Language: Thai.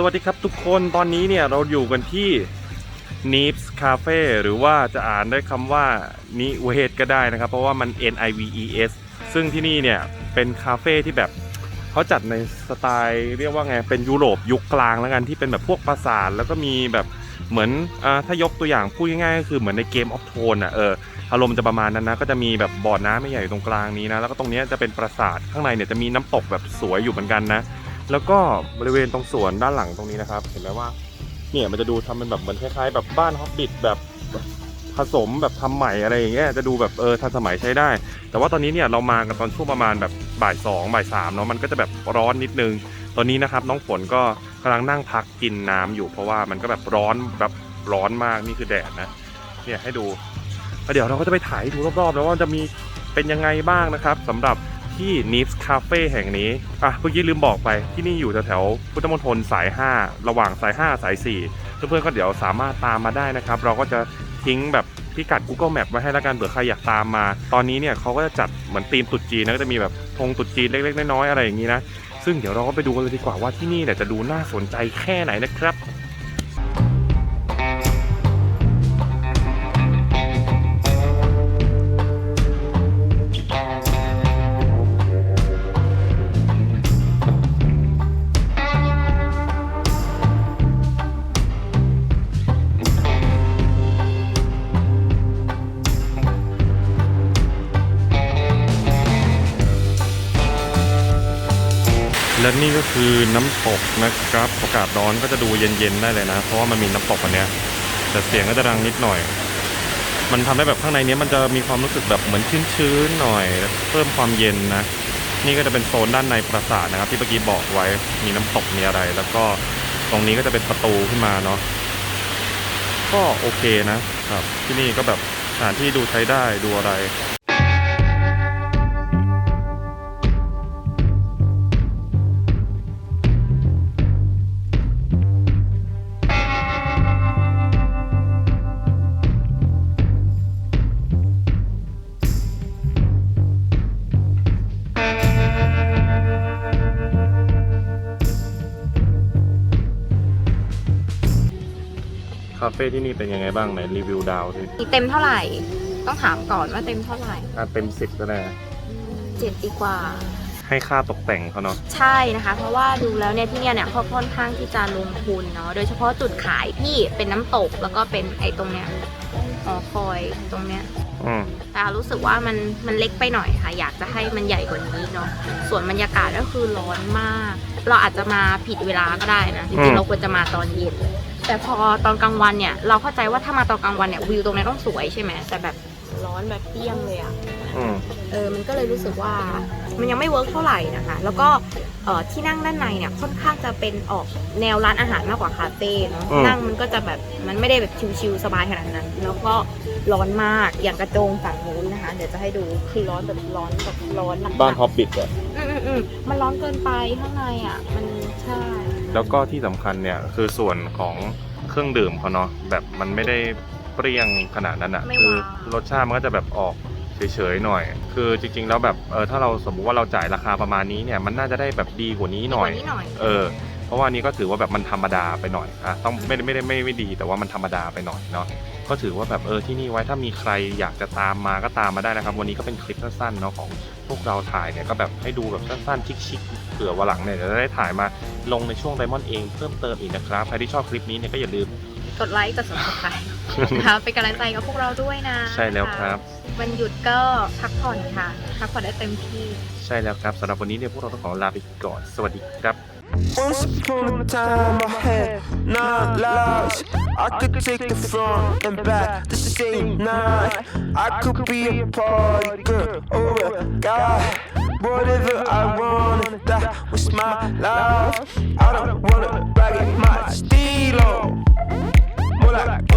สวัสดีครับทุกคนตอนนี้เนี่ยเราอยู่กันที่ Neeps Cafe หรือว่าจะอ่านได้คำว่านิเวศก็ได้นะครับ เพราะว่ามัน N I V E S ซึ่งที่นี่เนี่ยเป็นคาเฟ่ที่แบบเขาจัดในสไตล์เรียกว่าไงเป็นยุโรปยุคกลางแล้วกันที่เป็นแบบพวกปราสาทแล้วก็มีแบบเหมือนอถ้ายกตัวอย่างพูดง่ายๆก็คือเหมือนในเกมออฟโทนอะเอออารมณ์จะประมาณนั้นนะก็จะมีแบบบ่อน้ำไม่ใหญ่อยู่ตรงกลางนี้นะแล้วก็ตรงนี้จะเป็นปราสาทข้างในเนี่ยจะมีน้ำตกแบบสวยอยู่เหมือนกันนะ แล้วก็บริเวณตรงสวนด้านหลังตรงนี้นะครับ เห็นไหมว่าเนี่ยมันจะดูทำเป็นแบบเหมือนคล้ายๆ แบบบ้านฮอบบิทแบบผสมแบบทำใหม่อะไรอย่างเงี้ยจะดูแบบเออทันสมัยใช้ได้ แต่ว่าตอนนี้เนี่ยเรามากันตอนช่วงประมาณแบบบ่ายสองบ่ายสามเนาะมันก็จะแบบร้อนนิดนึง ตอนนี้นะครับน้องฝนก็กำลังนั่งพักกินน้ำอยู่ เพราะว่ามันก็แบบร้อนแบบร้อนมากนี่คือแดดนะเนี่ยให้ดูแลเดี๋ยวเราก็จะไปถ่ายดูรอบๆแล้วว่าจะมีเป็นยังไงบ้างนะครับสำหรับ ที่ Needs Cafe แห่งนี้ อะเมื่อกี้ลืมบอกไปที่นี่อยู่แถวๆพุทธมณฑลสาย 5 ระหว่างสาย 5 สาย 4 เพื่อนๆก็เดี๋ยวสามารถตามมาได้นะครับ เราก็จะทิ้งแบบพิกัด Google Map ไว้ให้แล้วกันเผื่อใครอยากตามมา ตอนนี้เนี่ยเขาก็จะจัดเหมือนธีมตรุษจีนนะก็จะมีแบบธงตรุษจีนเล็กๆน้อยๆอะไรอย่างนี้นะ ซึ่งเดี๋ยวเราก็ไปดูกันเลยดีกว่าว่าที่นี่เนี่ยจะดูน่าสนใจแค่ไหนนะครับ และนี่ก็คือน้ำตกนะครับอากาศร้อนก็จะดูเย็นๆได้เลยนะ เพราะว่ามันมีน้ำตกอันเนี้ยแต่เสียงก็จะดังนิดหน่อย มันทำให้แบบข้างในนี้มันจะมีความรู้สึกแบบเหมือนชื้นๆหน่อย เพิ่มความเย็นนะ นี่ก็จะเป็นโซนด้านในปราสาทนะครับ ที่เมื่อกี้บอกไว้มีน้ำตกมีอะไร แล้วก็ตรงนี้ก็จะเป็นประตูขึ้นมาเนาะก็โอเคนะครับ ที่นี่ก็แบบสถานที่ดูใช้ได้ดูอะไร คาเฟ่ที่นี่เป็นยังไงบ้างไหนรีวิวดาวสิเต็มเท่าไหร่ ต้องถามก่อนว่าเต็มเท่าไหร่อะเต็มสิบก็ได้เจ็ดดีกว่า ให้ค่าตกแต่งเขาเนาะใช่นะคะ เพราะว่าดูแล้วเนี่ยที่เนี่ยเนี่ยเขาค่อนข้างที่จะลงทุนเนาะโดยเฉพาะจุดขายที่เป็นน้ำตกแล้วก็เป็นไอ้ตรงเนี้ยหอคอยตรงเนี้ยอืมแต่รู้สึกว่ามันมันเล็กไปหน่อยค่ะ อยากจะให้มันใหญ่กว่านี้เนาะส่วนบรรยากาศก็คือร้อนมาก เราอาจจะมาผิดเวลาก็ได้นะจริงๆเราควรจะมาตอนเย็น แต่พอตอนกลางวันเนี่ย เราเข้าใจว่าถ้ามาตอนกลางวันเนี่ยวิวตรงนี้ต้องสวยใช่ไหมแต่แบบร้อนแบบเปรี้ยงเลยอะอืมเออมันก็เลยรู้สึกว่ามันยังไม่เวิร์กเท่าไหร่นะคะ แล้วก็เอ่อที่นั่งด้านในเนี่ยค่อนข้างจะเป็นออกแนวร้านอาหารมากกว่าคาเฟ่เนาะนั่งมันก็จะแบบมันไม่ได้แบบชิลๆสบายขนาดนั้น แล้วก็ร้อนมากอย่างกระโจงฝั่งนู้นนะคะ เดี๋ยวจะให้ดูคือร้อนแบบร้อนแบบร้อนหนักๆ บ้านฮอบบิทอะอืมอืมอืมมันร้อนเกินไปข้างในอะ มันใช่ แล้วก็ที่สำคัญเนี่ยคือส่วนของเครื่องดื่มเขาเนาะแบบมันไม่ได้เปรี้ยงขนาดนั้นอะไม่คือว้าวรสชาติมันก็จะแบบออกเฉยๆหน่อย คือจริงๆแล้วแบบเออถ้าเราสมมุติว่าเราจ่ายราคาประมาณนี้เนี่ยมันน่าจะได้แบบดีกว่านี้หน่อยดีกว่านี้หน่อยเออ เพราะว่านี้ก็ถือว่าแบบมันธรรมดาไปหน่อยอะต้องไม่ได้ไม่ได้ไม่ไม่ดี แต่ว่ามันธรรมดาไปหน่อยเนาะก็ถือว่าแบบเออที่นี่ไว้ถ้ามีใครอยากจะตามมาก็ตามมาได้นะครับ วันนี้ก็เป็นคลิปสั้นๆเนาะของพวกเราถ่ายเนี่ยก็แบบให้ดูแบบสั้นๆชิคๆเผื่อวันหลังเนี่ยจะได้ถ่ายมาลงในช่วงไดมอนด์เองเพิ่มเติมอีกนะครับใครที่ชอบคลิปนี้เนี่ยก็อย่าลืมกดไลค์กด subscribe นะคะเป็นกำลังใจกับพวกเราด้วยนะใช่แล้วครับ วันหยุดก็พักผ่อนค่ะพักผ่อนได้เต็มที่ ใช่แล้วครับสำหรับวันนี้เนี่ยพวกเราต้องขอลาไปก่อนสวัสดีครับ Once upon a time I had nine lives. I could take the front and back the same night. I could be a party girl or a guy. Whatever I wanted, that was my life. I don't wanna brag it, my stilo. More like